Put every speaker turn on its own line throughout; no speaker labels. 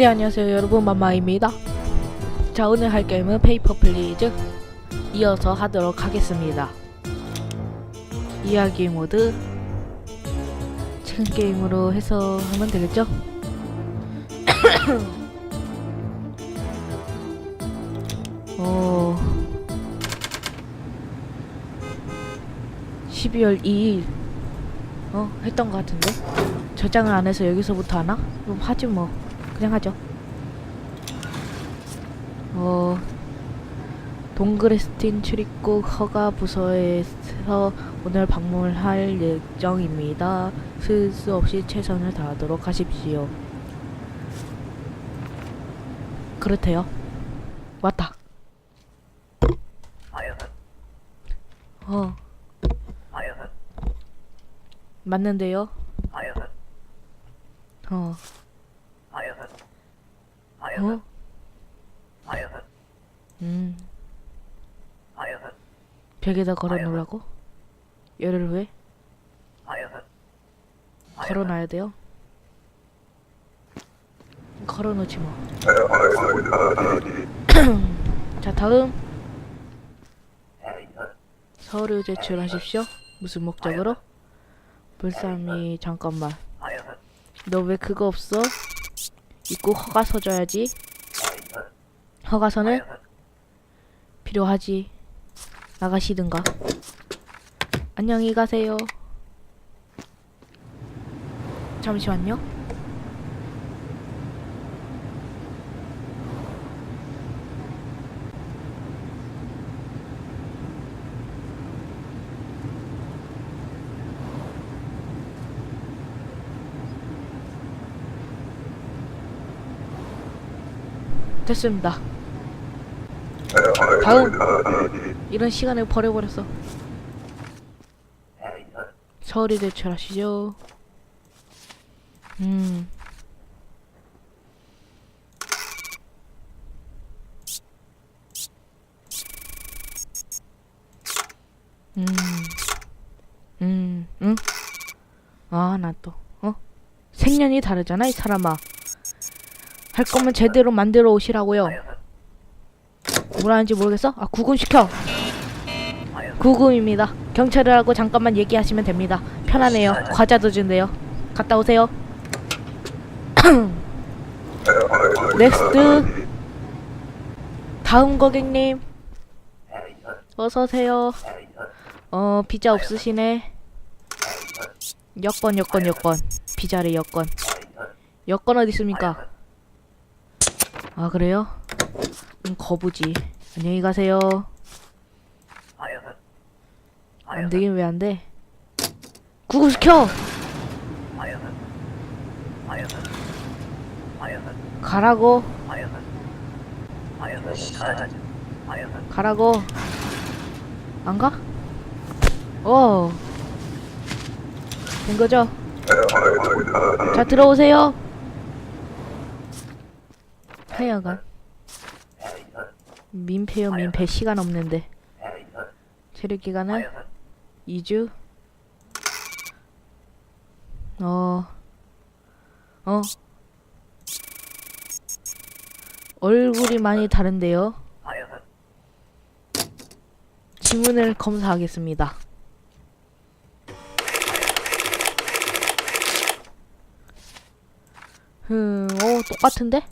네 안녕하세요 여러분. 맘마입니다. 자 오늘 할 게임은 페이퍼 플리즈. 이어서 하도록 하겠습니다. 이야기 모드. 지금 게임으로 해서 하면 되겠죠? 어 12월 2일. 어 했던 것 같은데? 저장을 안 해서 여기서부터 하나? 그럼 하지 뭐 그냥 하죠. 어 동그레스틴 출입국 허가 부서에서 오늘 방문할 예정입니다. 실수 없이 최선을 다하도록 하십시오. 그렇대요. 왔다. 어 맞는데요. 어. 어? 음. 벽에다 걸어 놓으라고? 열흘 후에? 걸어 놔야 돼요? 걸어 놓지 뭐. 자, 다음. 서류 제출하십시오. 무슨 목적으로? 불쌈이 잠깐만. 너 왜 그거 없어? 입국 허가서 줘야지. 허가서는 필요하지. 나가시든가. 안녕히 가세요. 잠시만요. 됐습니다. 다음 이런 시간을 버려버렸어. 서울이 대출하시죠. 음. 음. 음. 응? 아, 나 또. 어? 생년이 다르잖아, 이 사람아. 할 거면 제대로 만들어 오시라고요. 뭐라는지 모르겠어? 아 구금시켜. 구금입니다. 경찰이라고 잠깐만 얘기하시면 됩니다. 편하네요. 과자도 준대요. 갔다 오세요. 넥스트. 다음 고객님. 어서오세요. 어 비자 없으시네. 여권 여권 여권. 비자래 여권. 여권 어디 있습니까 아 그래요? 음, 거부지. 안녕히 가세요. 안 되긴 왜 안 돼? 구급시켜! 가라고. 가라고. 안 가? 어. 된 거죠? 자, 들어오세요. 하여간. 민폐요 민폐 시간 없는데 체력 기간은 2주 어 어. 얼굴이 많이 다른데요 지문을 검사하겠습니다 흠, 오, 똑같은데?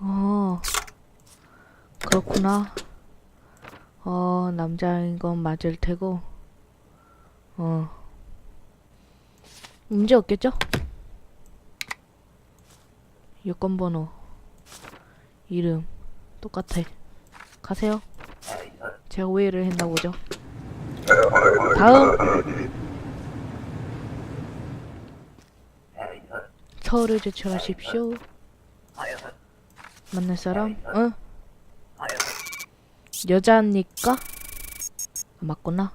어. 그렇구나. 어, 남자인 건 맞을 테고. 어. 문제 없겠죠? 여권 번호. 이름. 똑같아. 가세요. 제가 오해를 했나 보죠. 다음. 서울을 제출하십시오. 만날 사람? 응? 여자니까? 맞구나.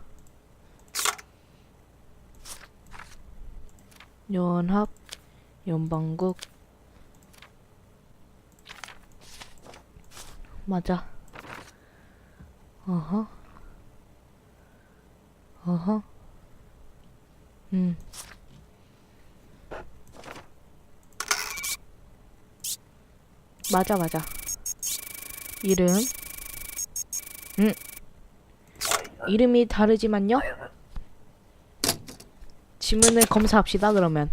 연합, 연방국. 맞아. 어허. 어허. 음. 맞아 맞아 이름 음 이름이 다르지만요. 지문을 검사합시다 그러면.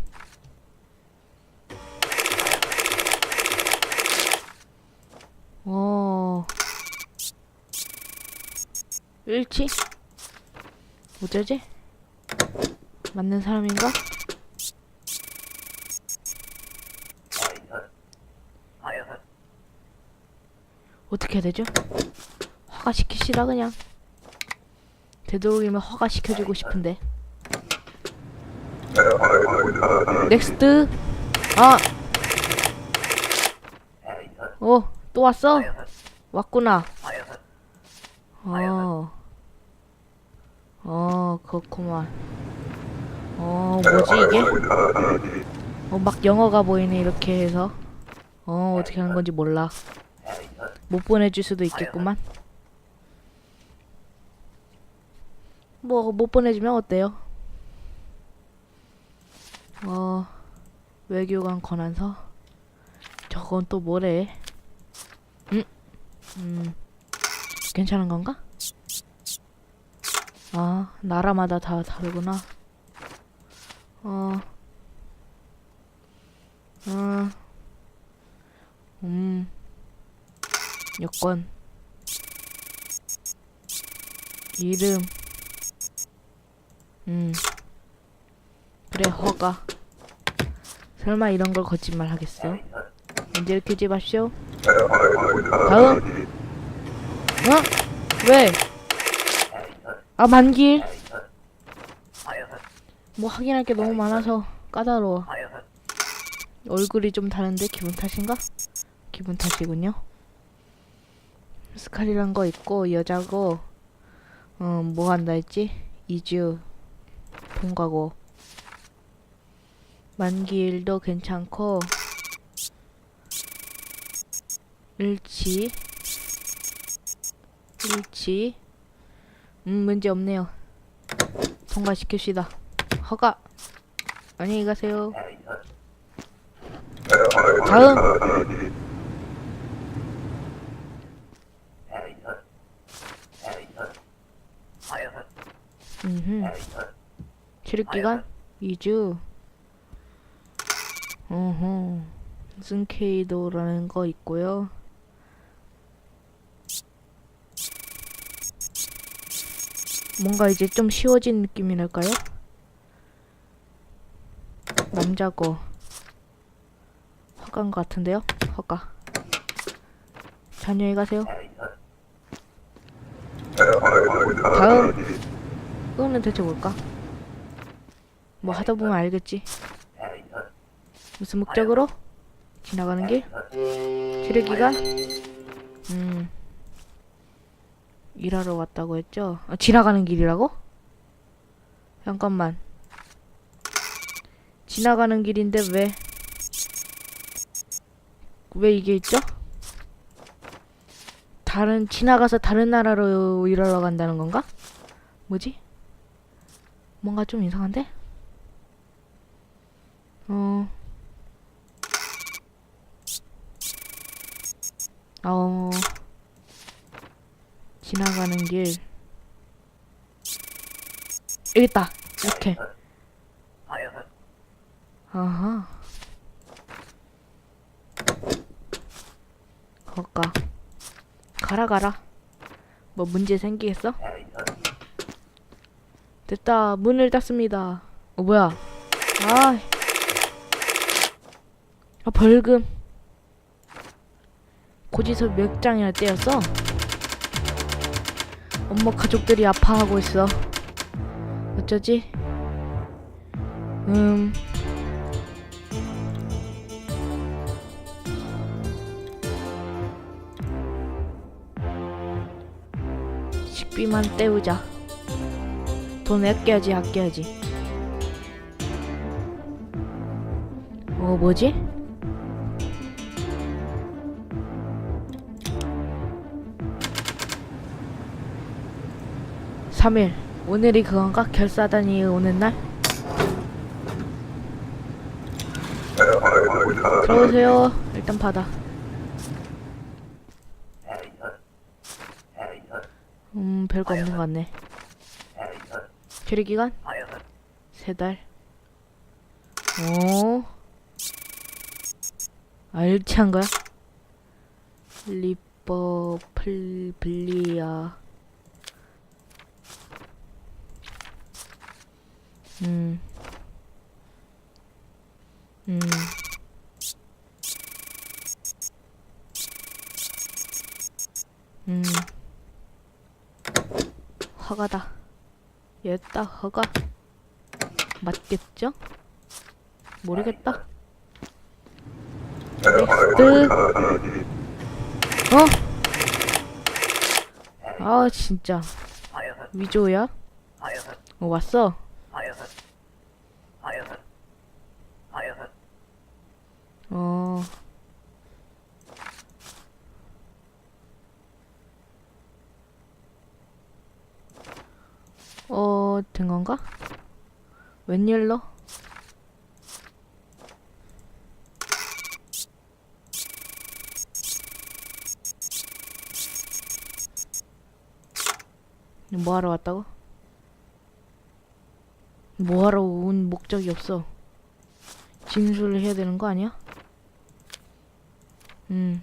어. 일치? 어쩌지? 맞는 사람인가? 어떻게 해야 되죠? 허가시키시라 그냥 되도록이면 허가시켜주고 싶은데 넥스트 아! 어, 또 왔어? 왔구나 어, 어, 그렇구만 어, 뭐지 이게? 어, 막 영어가 보이네 이렇게 해서 어, 어떻게 하는 건지 몰라 못 보내줄 수도 있겠구만. 뭐 못 보내주면 어때요? 어 외교관 권한서 저건 또 뭐래? 음, 음 괜찮은 건가? 아 나라마다 다 다르구나. 어, 어, 음. 여권 이름 음. 그래 허가. 설마 이런 걸 거짓말 하겠어? 언제 이렇게 집합시오. 다음. 어? 왜? 아 만길 뭐 확인할 게 너무 많아서 까다로워. 얼굴이 좀 다른데 기분 탓인가? 기분 탓이군요. 스칼이란 거 있고 여자고 어 뭐 한다 했지? 이주 본가고. 만기일도 괜찮고. 일치. 일치. 음 문제 없네요. 통과시킵시다. 허가. 안녕히 가세요. 다음. 음흠. 출입기간 2주. 어허. 승케이도라는 거 있고요. 뭔가 이제 좀 쉬워진 느낌이랄까요? 남자고 허가인 것 같은데요? 허가. 자, 안녕히 가세요. 다음. 그거는 대체 뭘까? 뭐 하다 보면 알겠지. 무슨 목적으로? 지나가는 길? 지르기가? 음. 일하러 왔다고 했죠? 아, 지나가는 길이라고? 잠깐만. 지나가는 길인데 왜? 왜 이게 있죠? 다른, 지나가서 다른 나라로 일하러 간다는 건가? 뭐지? 뭔가 좀 이상한데? 어. 어. 지나가는 길. 여기 있다. 이렇게. 아하. 거까. 가라, 가라. 뭐 문제 생기겠어? 됐다. 문을 닫습니다. 어, 뭐야. 아. 아, 벌금. 고지서 몇 장이나 떼었어? 엄마 가족들이 아파하고 있어. 어쩌지? 음. 식비만 때우자. 돈 아껴야지 아껴야지 어 뭐지? 3일 오늘이 그건가? 결사단이 오는 날? 들어오세요 일단 받아 음 별거 없는 것 같네 계류기간? 세달 오 아, 일치한 거야? 리퍼 플, 블리아 음. 음. 음. 허가다. 얘다 허가. 맞겠죠? 모르겠다. 넥스트. 어? 아 진짜 위조야? 어 왔어. 어. 어, 된 건가? 웬일로? 뭐 하러 왔다고? 뭐 하러 온 목적이 없어. 진술을 해야 되는 거 아니야? 음.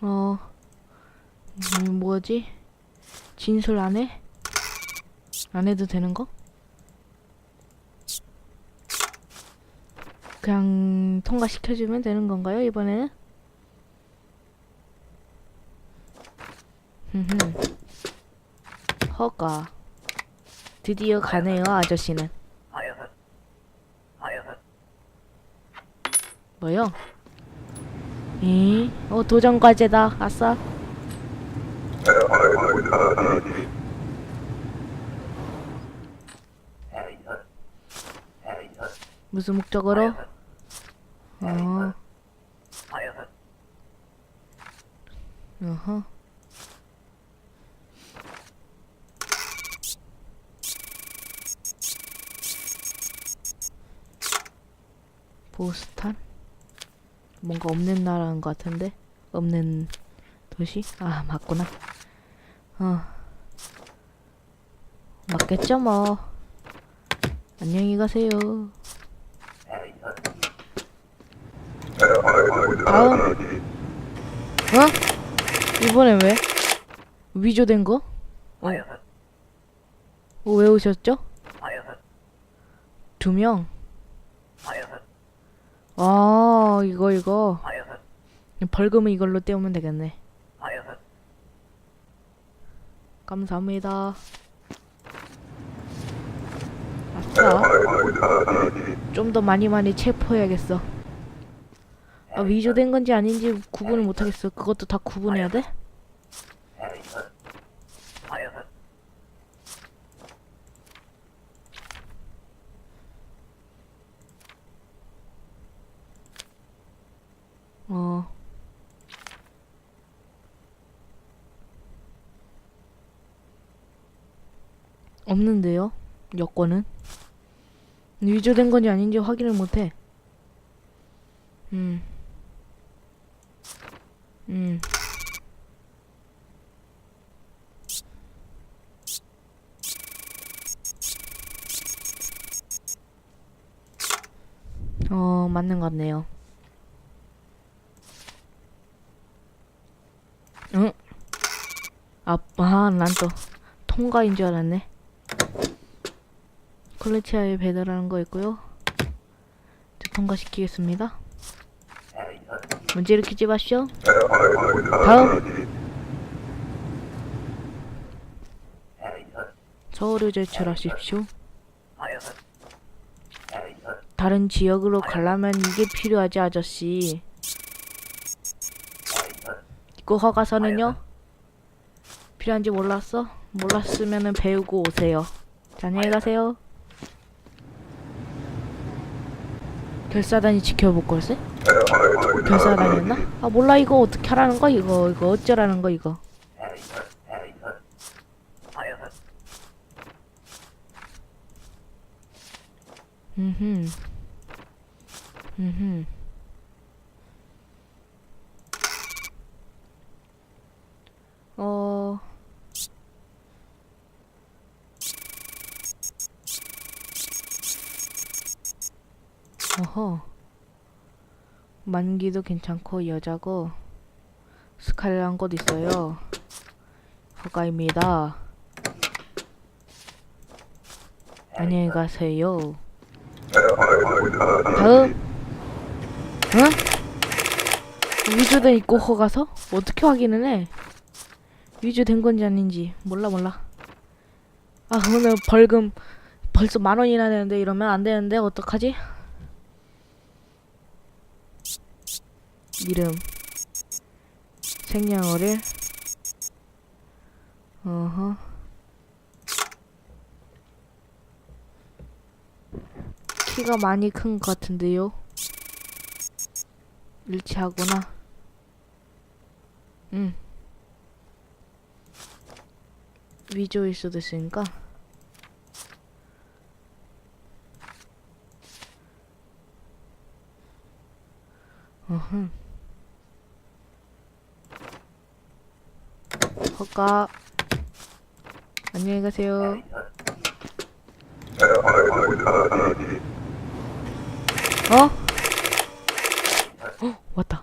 어, 음, 뭐지? 진술 안 해? 안 해도 되는 거? 그냥 통과시켜주면 되는 건가요, 이번에는? 흠흠. 허가. 드디어 가네요, 아저씨는. 뭐요? 이? 어, 도전 과제다. 아싸. 무슨 목적으로? 어. 어허. 보스탄? 뭔가 없는 나라인 것 같은데? 없는 도시? 아, 맞구나. 어. 맞겠죠, 뭐. 안녕히 가세요. 다음. 어? 이번엔 왜? 위조된 거? 어. 어, 왜 오셨죠? 두 명. 아, 이거, 이거. 벌금은 이걸로 떼우면 되겠네. 감사합니다. 아싸. 좀 더 많이 많이 체포해야겠어. 아, 위조된 건지 아닌지 구분을 못하겠어. 그것도 다 구분해야 돼? 어. 없는데요? 여권은? 위조된 건지 아닌지 확인을 못해. 음. 음. 어, 맞는 것 같네요. 응? 아, 아, 난또 통과인 줄 알았네. 콜레치아에 배달하는 거 있고요. 통과시키겠습니다. 문제 일으키지 마시오. 다음. 서울을 제출하십시오. 다른 지역으로 가려면 이게 필요하지 아저씨. 그 허가서는요? 필요한지 몰랐어? 몰랐으면은 배우고 오세요. 자, 안녕히 가세요. 결사단이 지켜볼 걸세? 결사단이었나? 아 몰라 이거 어떻게 하라는 거 이거 이거 어쩌라는 거 이거. 음흠. 음. 어. 어허. 만기도 괜찮고 여자고 스칼렛한 곳 있어요. 허가입니다. 안녕히 가세요. 다음. 응? 위조된 있고 허가서? 어떻게 확인을 해? 위조된 건지 아닌지 몰라 몰라. 아 오늘 벌금 벌써 만 원이나 되는데 이러면 안 되는데 어떡하지? 이름. 생년월일 어허. 키가 많이 큰 것 같은데요. 일치하구나. 응 위조일 수도 있으니까. 어흠 허가. 안녕히 가세요. 어? 어 왔다.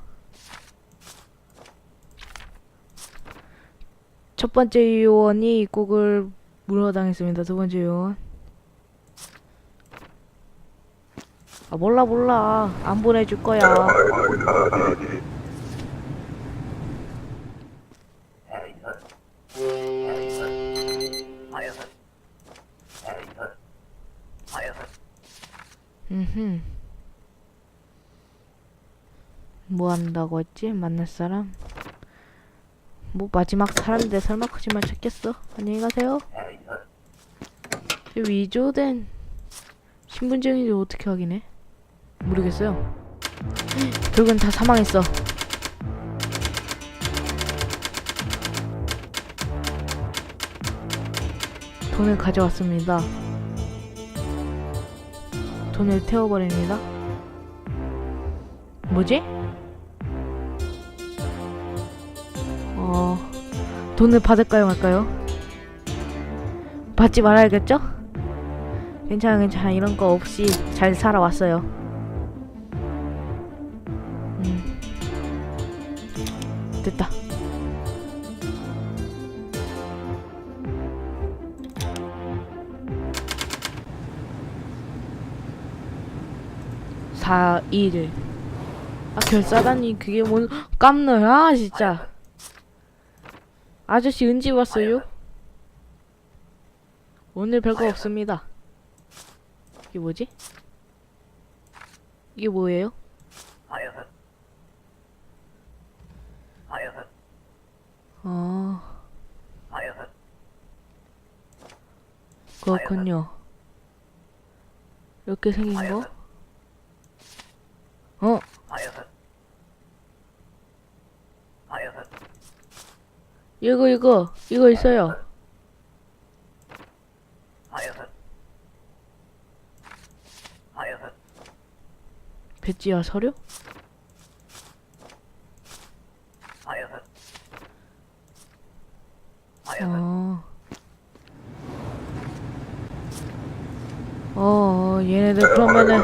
첫 번째 요원이 입국을 물어당했습니다. 두 번째 요원. 아 몰라 몰라. 안 보내줄 거야 뭐 한다고 했지? 만날 사람? 뭐 마지막 사람인데 설마 거짓말 찾겠어? 안녕히 가세요. 이 위조된 신분증인지 어떻게 확인해? 모르겠어요. 결국엔 다 사망했어. 돈을 가져왔습니다. 돈을 태워버립니다. 뭐지? 돈을 받을까요, 말까요? 받지 말아야겠죠? 괜찮아, 괜찮아. 이런 거 없이 잘 살아왔어요. 음. 됐다. 사, 일. 아, 결사단이 그게 뭔, 깜놀, 아, 진짜. 아저씨 은지 왔어요? 오늘 별거 없습니다. 이게 뭐지? 이게 뭐예요? 어, 그렇군요. 이렇게 생긴 거? 어? 이거 이거 이거 있어요. 배지와 서류? 어. 어, 얘네들 그러면은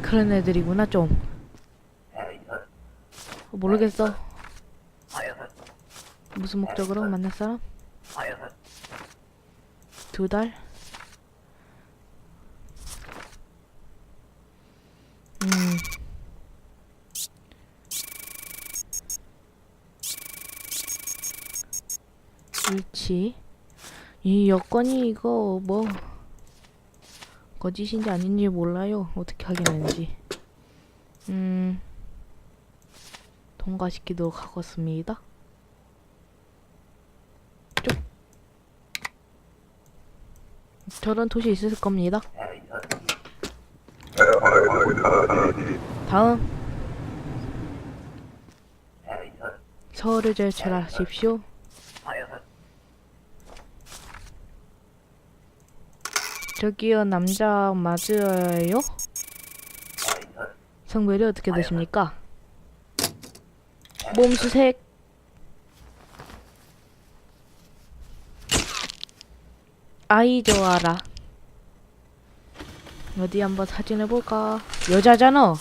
그런 애들이구나 좀. 어, 모르겠어. 무슨 목적으로 만날 사람? 두 달? 음. 일치. 이 여건이 이거 뭐 거짓인지 아닌지 몰라요. 어떻게 확인하는지. 음. 통과시키도록 하겠습니다. 저런 도시 있을 겁니다. 다음. 서울을 제출하십시오. 저기요, 남자 맞아요? 성별이 어떻게 되십니까? 몸수색 아이 좋아라. 어디 한번 사진 해볼까? 여자잖아.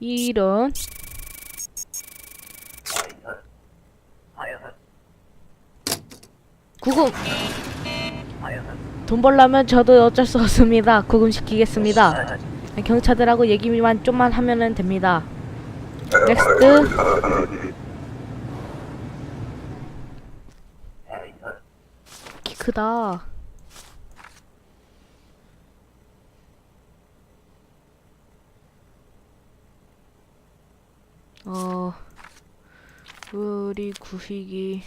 이런. 구금. 돈 벌려면 저도 어쩔 수 없습니다. 구금 시키겠습니다. 경찰들하고 얘기만 좀만 하면은 됩니다. 넥스트 키 크다. 어 우리 구식이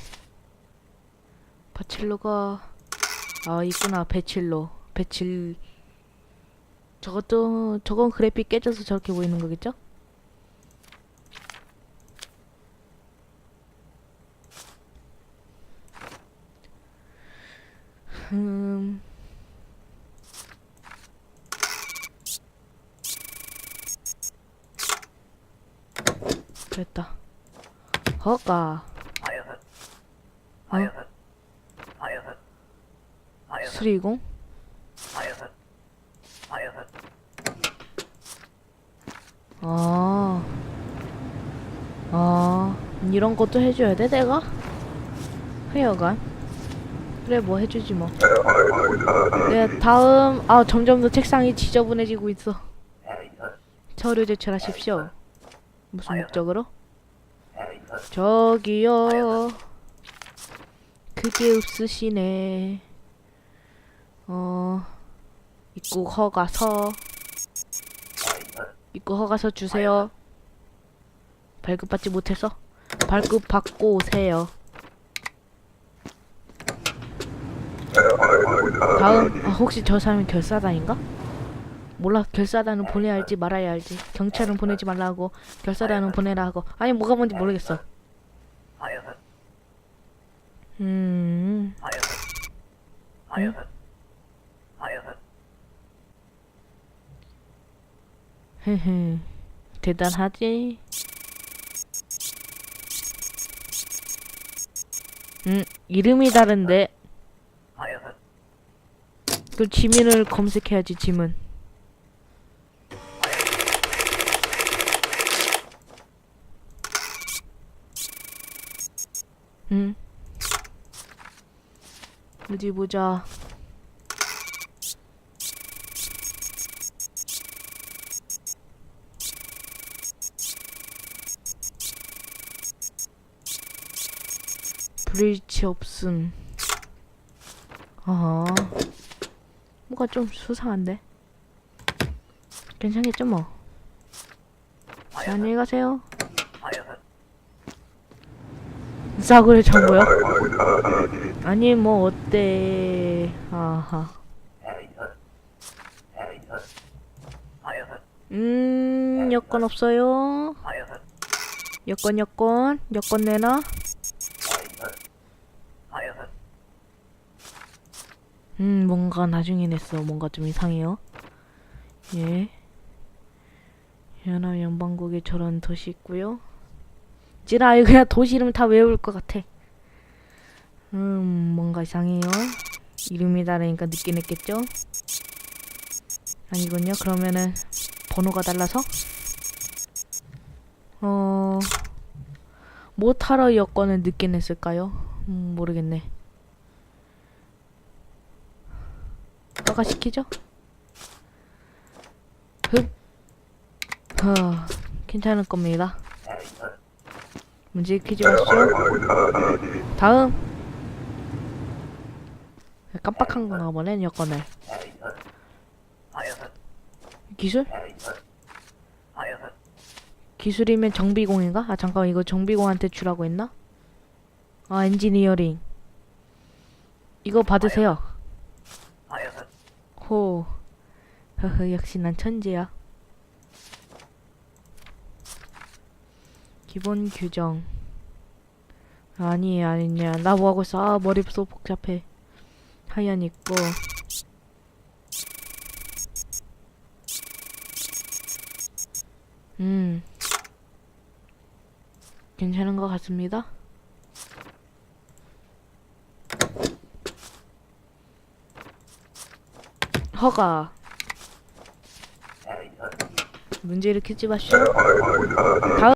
바칠로가 아 있구나 배칠로. 배칠. 저것도 저건 그래픽 깨져서 저렇게 보이는 거겠죠? 음 됐다 허가 어? 수리공? 아, 아, 이런 것도 해줘야 돼, 내가? 하여간. 그래, 뭐 해주지 뭐. 네, 다음, 아, 점점 더 책상이 지저분해지고 있어. 서류 제출하십시오. 무슨 목적으로? 저기요. 그게 없으시네. 어, 입국 허가서. 입국 허가서 주세요. 발급받지 못해서 발급 받고 오세요. 다음 아, 혹시 저 사람이 결사단인가? 몰라 결사단은 보내야 할지 말아야 할지 경찰은 보내지 말라고 결사단은 보내라 하고 아니 뭐가 뭔지 모르겠어. 음. 응? 흐흐 대단하지. 음 이름이 다른데 그 지민을 검색해야지 지문. 응. 어디 보자. 브릿지 없음. 아, 뭐가 좀 수상한데? 괜찮겠죠 뭐. 자, 안녕히 가세요. 싸구려 정보요? 아니 뭐 어때? 아하. 음 여권 없어요. 여권 여권 여권 내놔. 음 뭔가 나중에 냈어. 뭔가 좀 이상해요. 예. 연합 연방국에 저런 도시 있고요. 지라 이거 그냥 도시 이름 다 외울 것 같아. 음 뭔가 이상해요. 이름이 다르니까 늦게 냈겠죠? 아니군요. 그러면은 번호가 달라서 어 못하러 여권을 늦게 냈을까요? 음 모르겠네. 허가 시키죠? 흡. 어, 괜찮을 겁니다. 문제 일으키지 마시죠. 다음. 깜빡한 건가 보네, 여권을. 기술? 기술이면 정비공인가? 아, 잠깐, 이거 정비공한테 주라고 했나? 아, 엔지니어링. 이거 받으세요. 호. 허허, 역시 난 천재야. 기본 규정. 아니, 아니냐. 나 뭐하고 있어. 아, 머리 소 복잡해. 하얀 있고. 음. 괜찮은 것 같습니다. 허가. 문제 일으키지 마시오. 다음